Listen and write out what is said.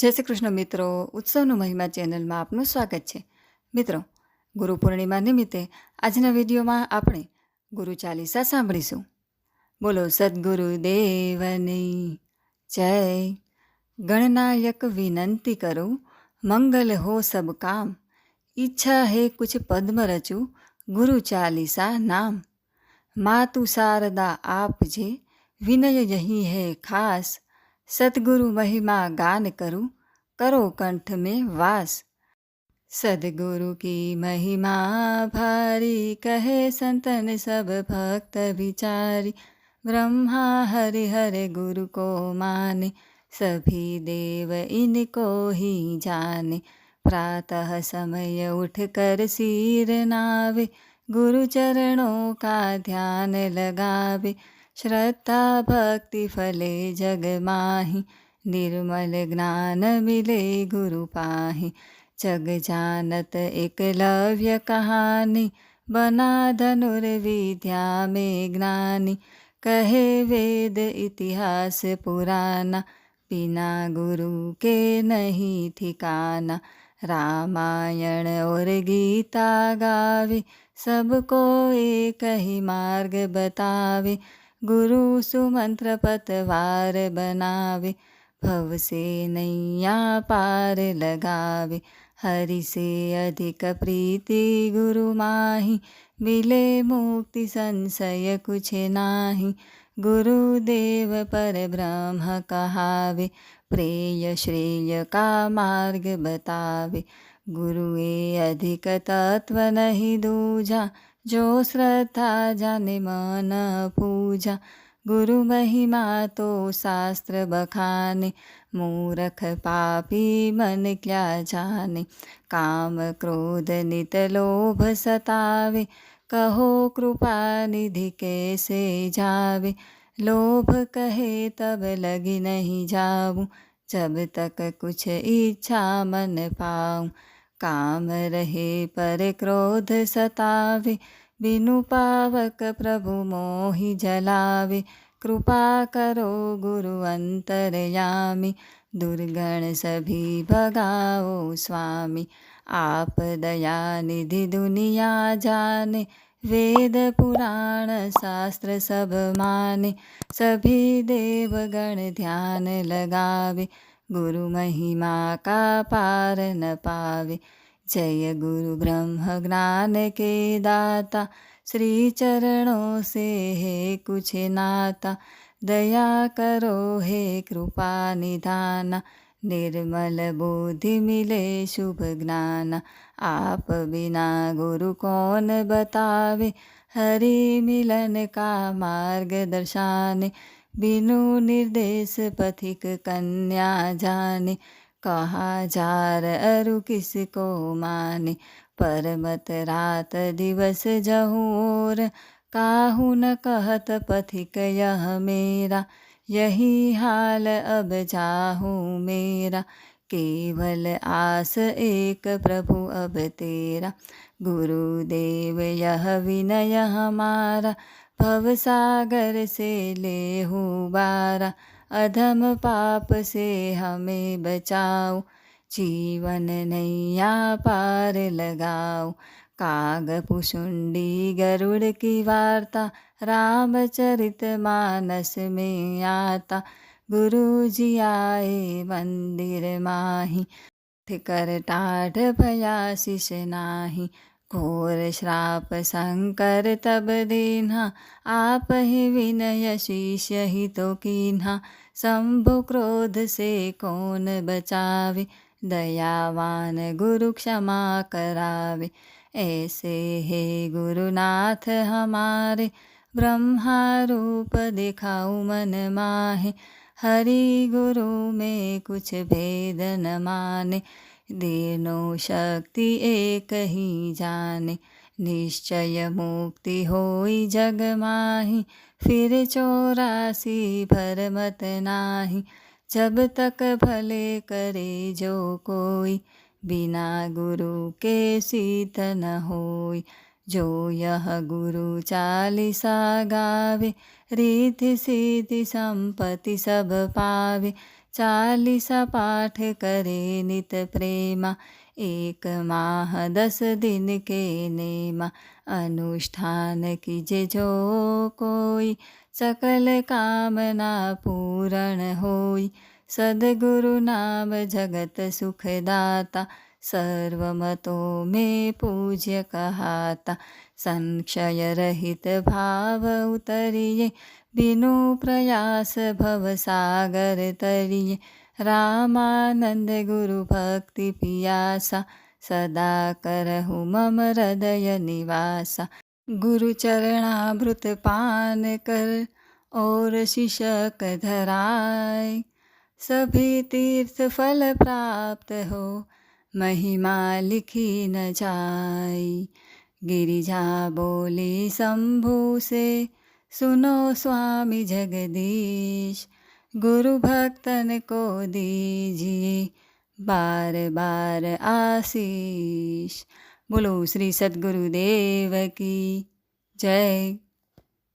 જય શ્રી કૃષ્ણ મિત્રો, ઉત્સવનું મહિમા ચેનલમાં આપનું સ્વાગત છે. મિત્રો, ગુરુ પૂર્ણિમા નિમિત્તે આજના વિડીયોમાં આપણે ગુરુ ચાલીસા સાંભળીશું. બોલો સદગુરુ દેવની જય. ગણનાયક વિનંતી કરું, મંગલ હો સબ કામ. ઈચ્છા હે કુછ પદ્મ રચું, ગુરુ ચાલીસા નામ. માતુ શારદા આપજે વિનય યહી હે ખાસ. सतगुरु महिमा गान करूँ, करो कंठ में वास। सदगुरु की महिमा भारी, कहे संतन सब भक्त विचारी। ब्रह्मा हरि हरि गुरु को माने, सभी देव इनको ही जाने। प्रातः समय उठ कर सिर नावे, गुरु चरणों का ध्यान लगावे। श्रद्धा भक्ति फले जग माहि निर्मल ज्ञान मिले गुरु पाहि। जग जानत एकलव्य कहानी, बना धनुर्विद्या में ज्ञानी। कहे वेद इतिहास पुराना, बिना गुरु के नहीं ठिकाना। रामायण और गीता गावे, सबको एक ही मार्ग बतावे। गुरु सुमंत्र पतवार बनावे, भव से नैया पार लगावे। हरि से अधिक प्रीति गुरु माही, मिले मुक्ति संशय कुछ नाही। गुरुदेव पर ब्रह्म कहावे, प्रेय श्रेय का मार्ग बतावे। गुरुए अधिक तत्व नहीं दूजा जो श्रद्धा जाने मन पूजा, गुरु महिमा तो शास्त्र बखाने, मूरख पापी मन क्या जाने, काम क्रोध नित लोभ सतावे, कहो कृपा निधि कैसे जावे, लोभ कहे तब लगी नहीं जाऊँ, जब तक कुछ इच्छा मन पाऊँ, काम रहे पर क्रोध सतावे बिनु पावक प्रभु मोहि जलावे कृपा करो गुरु अंतरयामी दुर्गण सभी भगाओ स्वामी आप दया निधि दुनिया जाने। वेद पुराण शास्त्र सब माने। सभी देवगण ध्यान लगावे। गुरु महिमा का पार न पावे जय गुरु ब्रह्म ज्ञान के दाता, श्री चरणों से हे कुछ नाता। दया करो हे कृपा निधाना निर्मल बुद्धि मिले शुभ ज्ञान। आप बिना गुरु कौन बतावे, हरि मिलन का मार्ग दर्शाने। बिनु निर्देश पथिक कन्या जाने कहा जार अरु किसको माने? परमत रात दिवस जहूर, काहू न कहत पथिक यह मेरा? यही हाल अब जाहूँ मेरा। केवल आस एक प्रभु अब तेरा। गुरुदेव यह विनय हमारा। भव सागर से ले हूँ बारा। अधम पाप से हमें बचाओ। जीवन नैया पार लगाओ। काग पुशुंडी गरुड़ की वार्ता रामचरित मानस में आता। गुरु जी आए मंदिर माही कर टाढ़ भया शिष नाही। घोर श्राप शंकर तब दीन्हा, आप ही विनय शिष्य ही तो कीन्हा। शंभु क्रोध से कौन बचावे? दयावान गुरु क्षमा करावे। ऐसे हे गुरुनाथ हमारे ब्रह्मा रूप दिखाऊ मन माहे। हरि गुरु में कुछ भेद न माने। देनो शक्ति एक ही जाने, निश्चय मुक्ति होई जग माही। फिर चौरासी भर मत नाही, जब तक भले करे जो कोई। बिना गुरु के सीत न होई, जो यह गुरु चालीसा गावे रिद्धि सिद्धि संपत्ति सब पावे। चालीसा पाठ करे नित प्रेमा, एक माह दस दिन के नेमा। अनुष्ठान कीजे जो कोई, सकल कामना पूरण होई। सदगुरु नाम जगत सुखदाता सर्वमतो मे पूज्य कहाता। संक्षयरहित भाव उतरिये, बिनु प्रयास भव सागर तरिये। गुरु गुरुभक्ति पियासा सदा करहु मम हृदय निवासा। गुरुचरणामृत पान कर और शिशक धराय सभी तीर्थ फल प्राप्त हो महिमा लिखी न जाय गिरिजा बोली, शंभु से सुनो स्वामी जगदीश, गुरु भक्तन को दीजिए बार बार आशीष। बोलो, श्री सद्गुरुदेव की जय